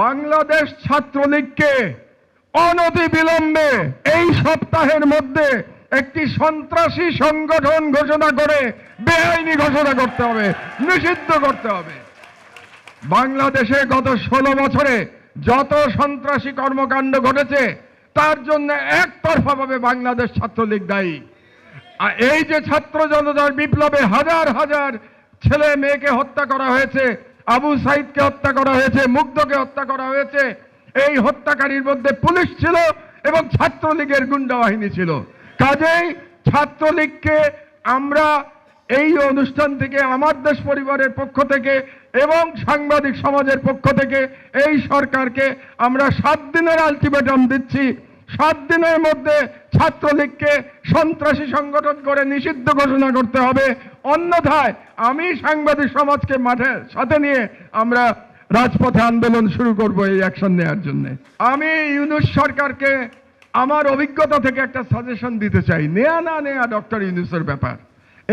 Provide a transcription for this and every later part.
বাংলাদেশ ছাত্রলীগকে অনতি বিলম্বে এই সপ্তাহের মধ্যে একটি সন্ত্রাসী সংগঠন ঘোষণা করে বেআইনি ঘোষণা করতে হবে, নিষিদ্ধ করতে হবে। বাংলাদেশে গত ষোলো বছরে যত সন্ত্রাসী কর্মকাণ্ড ঘটেছে, তার জন্য একতরফাভাবে বাংলাদেশ ছাত্রলীগ দায়ী। আর এই যে ছাত্র জনতার বিপ্লবে হাজার হাজার ছেলে মেয়েকে হত্যা করা হয়েছে আবু সাইদকে হত্যা করা হয়েছে, মুগ্ধকে হত্যা করা হয়েছে। এই হত্যাকারীর মধ্যে পুলিশ ছিল এবং ছাত্রলীগের গুন্ডা বাহিনী ছিল। কাজেই ছাত্রলীগকে আমরা এই অনুষ্ঠান থেকে, আমার দেশ পরিবারের পক্ষ থেকে এবং সাংবাদিক সমাজের পক্ষ থেকে এই সরকারকে আমরা সাত দিনের আলটিমেটাম দিচ্ছি। সাত দিনের মধ্যে ছাত্রলীগকে সন্ত্রাসী সংগঠন করে নিষিদ্ধ ঘোষণা করতে হবে। অন্যথায় আমি সাংবাদিক সমাজকে মাঠে, সাথে নিয়ে আমরা রাজপথে আন্দোলন শুরু করব এই অ্যাকশন নেওয়ার জন্য। আমি ইউনুস সরকারকে আমার অভিজ্ঞতা থেকে একটা সাজেশন দিতে চাই। নেয়া না নেয়া ডক্টর ইউনুসের ব্যাপার।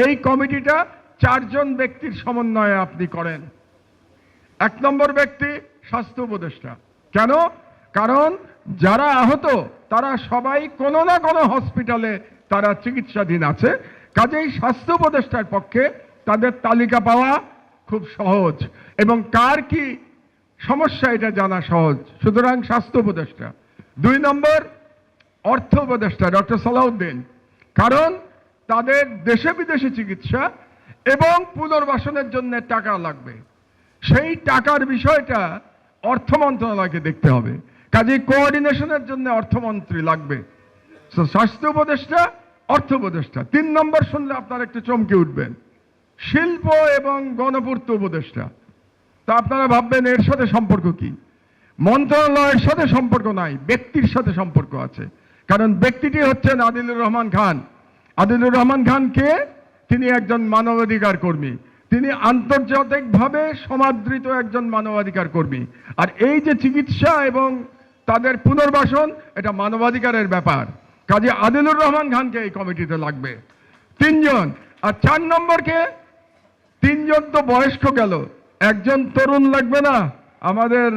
এই কমিটিটা চারজন ব্যক্তির সমন্বয়ে আপনি করেন। এক নম্বর ব্যক্তি স্বাস্থ্য উপদেষ্টা। কেন? কারণ যারা আহত, তারা সবাই কোনো না কোনো হসপিটালে তারা চিকিৎসাধীন আছে। কাজেই স্বাস্থ্য উপদেষ্টার পক্ষে তাদের তালিকা পাওয়া খুব সহজ। এবং কার কি সমস্যা এটা জানা সহজ। সুতরাং স্বাস্থ্য উপদেষ্টা। দুই নম্বর, অর্থ উপদেষ্টা, ডক্টর সালাউদ্দিন। কারণ তাদের দেশে বিদেশে চিকিৎসা এবং পুনর্বাসনের জন্য টাকা লাগবে। সেই টাকার বিষয়টা অর্থ মন্ত্রণালয়কে দেখতে হবে। কাজে কোঅর্ডিনেশনের জন্য অর্থমন্ত্রী লাগবে। স্বাস্থ্য উপদেষ্টা, অর্থ উপদেষ্টা। তিন নম্বর শুনলে আপনার একটু চমকে উঠবেন। শিল্প এবং গণপূর্ত উপদেষ্টা। তা আপনারা ভাববেন, এর সাথে সম্পর্ক কি? মন্ত্রণালয়ের সাথে সম্পর্ক নাই, ব্যক্তির সাথে সম্পর্ক আছে। কারণ ব্যক্তিটি হচ্ছেন আদিলুর রহমান খান। আদিলুর রহমান খান কে? তিনি একজন মানবাধিকার কর্মী। তিনি আন্তর্জাতিকভাবে সমাদৃত একজন মানবাধিকার কর্মী। আর এই যে চিকিৎসা এবং তাদের পুনর্বাসন এটা মানবাধিকারের ব্যাপার। কাজে আদিলুর রহমান খানকে এই কমিটিতে লাগবে। তিনজন। আর চার নম্বরকে তিনজন তো বয়স্ক গেল। একজন তরুণ লাগবে না। আমাদের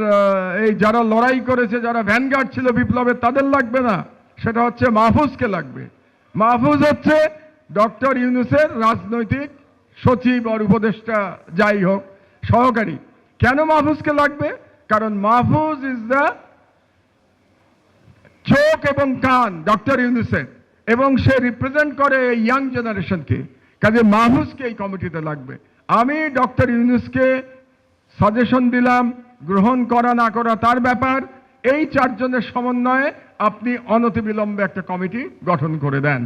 এই যারা লড়াই করেছে, যারা ভ্যানগার্ড ছিল বিপ্লবের, তাদের লাগবে না। সেটা হচ্ছে মাহফুজকে লাগবে। মাহফুজ হচ্ছে ডক্টর ইউনুসের রাজনৈতিক সচিব আর উপদেষ্টা, যাই হোক, সহকারী। কেন মাহফুজকে লাগবে? কারণ মাহফুজ ইজ দ্য চোখ এবং কান, ডক্টর ইউনুসেন এবং সে রিপ্রেজেন্ট করে এই ইয়াং জেনারেশনকে কাজে মাহুসকে এই কমিটিতে লাগবে। আমি ডক্টর ইউনুসকে সাজেশন দিলাম, গ্রহণ করা না করা তার ব্যাপার। এই চারজনের সমন্বয়ে আপনি অনতিবিলম্বে একটা কমিটি গঠন করে দেন।